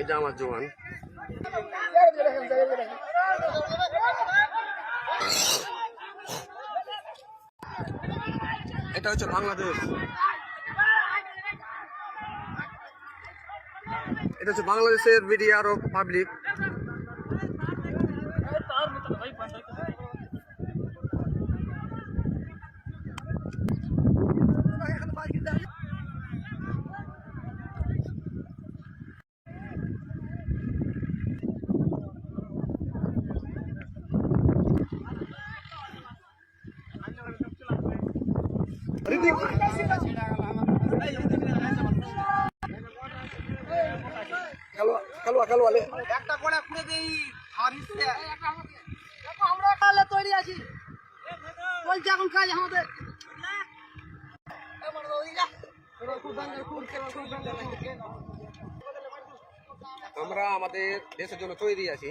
এটা আমার জোয়ান এটা হচ্ছে বাংলাদেশ এটা হচ্ছে বাংলাদেশের মিডিয়া আরও পাবলিক খেলোয়া খেলোয়া লে। একটা করে খুলে দেই হারিসে আমরা কালে তৈরি আছি। বলছি এখন কাজ আমাদের। আমরা আমাদের দেশের জন্য তৈরি আছি।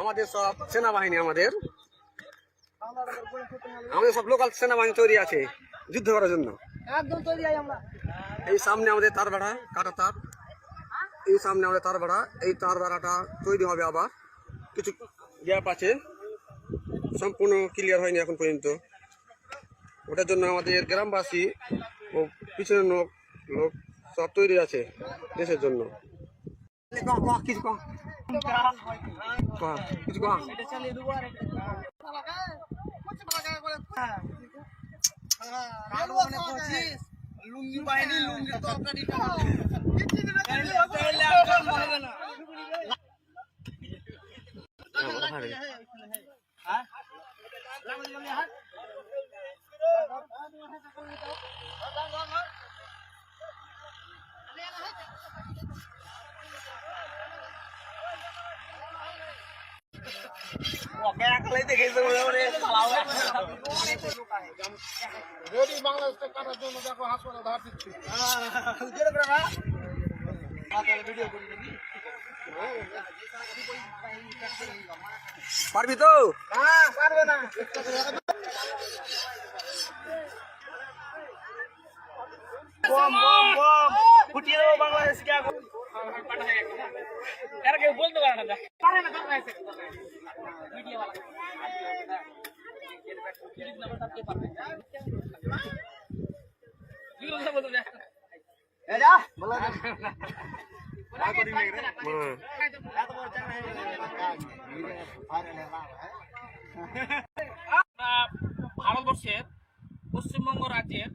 আমাদের সব সেনাবাহিনী আমাদের। আমাদের সব লোকাল সেনাবাহিনী তৈরি আছে যুদ্ধ করার জন্য। একদম তৈরি আছি আমরা। এই সামনে আমাদের তার বেড়া কাটা তার। এই সামনে আমাদের তার বেড়া এই তার বেড়াটা তৈরি হবে আবার। কিছু গ্যাপ আছে। সম্পূর্ণ ক্লিয়ার হয়নি এখন পর্যন্ত। ওটার জন্য আমাদের গ্রামবাসী ও পিছনের লোক লোক সব তৈরি আছে দেশের জন্য। কিছু কম কিছু কম রেডি বাংলাদেশকে কাটার জন্য দেখো হাসপাতাল ধার দিচ্ছি পারবি তো? পারবে না বম বম বম। ফুটিয়ে দেবো বাংলাদেশকে এখন। এটা বলে। দে। হ্যাঁ আমরা ভারতবর্ষের পশ্চিমবঙ্গ রাজ্যের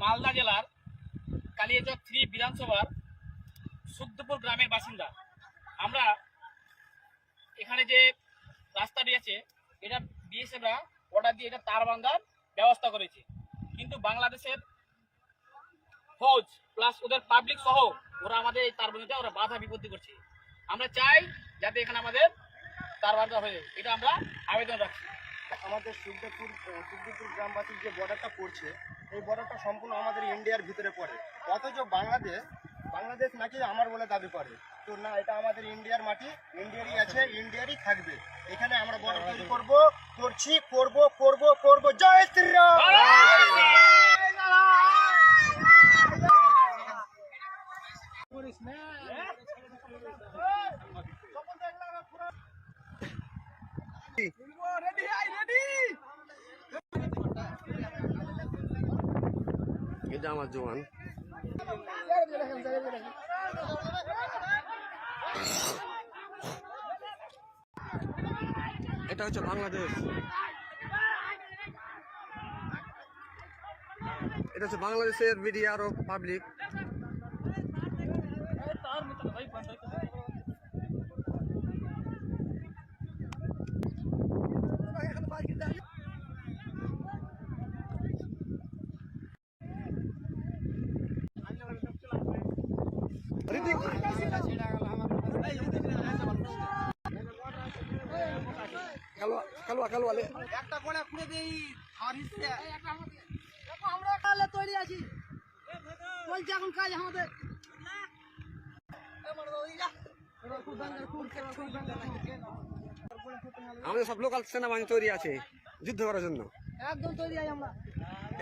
মালদা জেলার কালিয়াচক থ্রি বিধানসভার সুখদপুর গ্রামের বাসিন্দা। আমরা এখানে যে রাস্তাটি আছে, এটা বিএসএফরা অর্ডার দিয়ে এটা তার বান্ধার ব্যবস্থা করেছে। কিন্তু বাংলাদেশের ফৌজ প্লাস ওদের পাবলিক সহ ওরা আমাদের এই তার বান্ধাতে ওরা বাধা বিপত্তি করছে। আমরা চাই যাতে এখানে আমাদের তার বান্ধা হয়ে এটা আমরা আবেদন রাখছি। আমাদের সুখদেবপুর সুখদেবপুর গ্রামবাসীর যে বর্ডারটা পড়ছে এই বর্ডারটা সম্পূর্ণ আমাদের ইন্ডিয়ার ভিতরে পড়ে। অথচ বাংলাদেশ বাংলাদেশ নাকি আমার বলে দাবি করে। তো না এটা আমাদের ইন্ডিয়ার মাটি ইন্ডিয়ারই আছে ইন্ডিয়ারই থাকবে। এখানে আমরা বর্ডার তৈরি করব করছি করব করব করব। জয় শ্রীরাম এটা আমার জোয়ান। এটা হচ্ছে বাংলাদেশ। এটা হচ্ছে বাংলাদেশের মিডিয়া আরও পাবলিক খেলোয়া খেলোয়া লে একটা করে খুলে দেই হারিসে আমরা কালে তৈরি আছি। বলছি এখন কাজ আমাদের। আমাদের সব লোকাল সেনাবাহিনী তৈরি আছে যুদ্ধ করার জন্য। একদম তৈরি আমরা।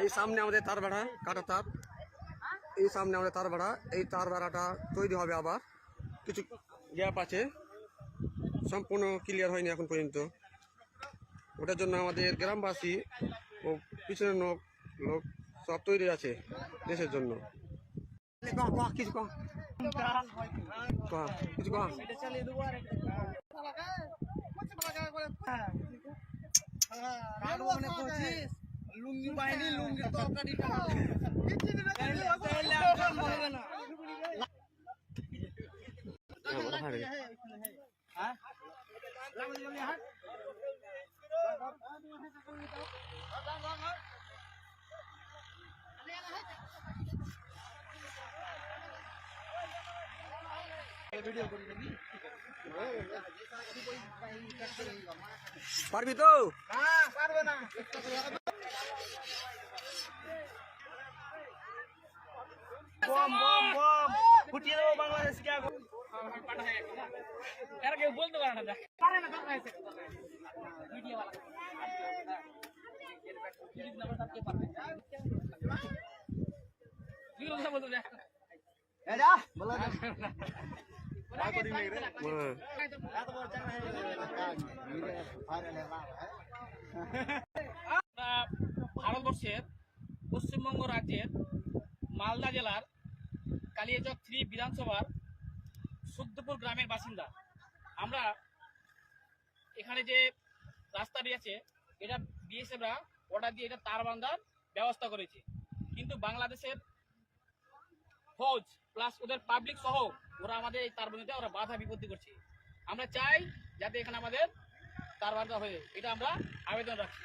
এই সামনে আমাদের তার ভাড়া কাটা তার এই সামনে আমাদের তার ভাড়া এই তার ভাড়াটা তৈরি হবে আবার। কিছু গ্যাপ আছে সম্পূর্ণ ক্লিয়ার হয়নি এখন পর্যন্ত। ওটার জন্য আমাদের গ্রামবাসী ও পিছনের লোক লোক সব তৈরি আছে দেশের জন্য। কিছু কহ কহ, কিছু কহ লুঙ্গি বাহিনী লুঙ্গি তরকারি পারবি তো? ফুটিয়ে দেবো বাংলাদেশকে আগুন। এরা কেউ বলতে পারে না পারে না দরকার আছে ভিডিও वाला ভিডিও কথা বলতে দেখ। হ্যাঁ আমরা ভারতবর্ষের পশ্চিমবঙ্গ রাজ্যের মালদা জেলার কালিয়াচক থ্রি বিধানসভার সুখদপুর গ্রামের বাসিন্দা। আমরা এখানে যে রাস্তাটি আছে, এটা বিএসএফরা অর্ডার দিয়ে এটা তার বান্ধার ব্যবস্থা করেছে। কিন্তু বাংলাদেশের ফৌজ প্লাস ওদের পাবলিক সহ ওরা আমাদের এই তার বান্ধাতে ওরা বাধা বিপত্তি করছে। আমরা চাই যাতে এখানে আমাদের তার বান্ধা হয়ে এটা আমরা আবেদন রাখছি।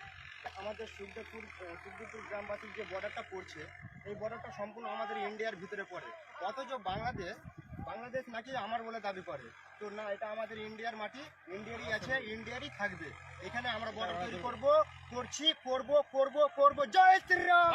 আমাদের সুখদেবপুর সুখদেবপুর গ্রামবাসীর যে বর্ডারটা পড়ছে এই বর্ডারটা সম্পূর্ণ আমাদের ইন্ডিয়ার ভিতরে পড়ে। অথচ বাংলাদেশ বাংলাদেশ নাকি আমার বলে দাবি করে। তো না এটা আমাদের ইন্ডিয়ার মাটি ইন্ডিয়ারই আছে ইন্ডিয়ারই থাকবে। এখানে আমরা বর্ডার তৈরি করব করছি করব করব করব। জয় শ্রীরাম!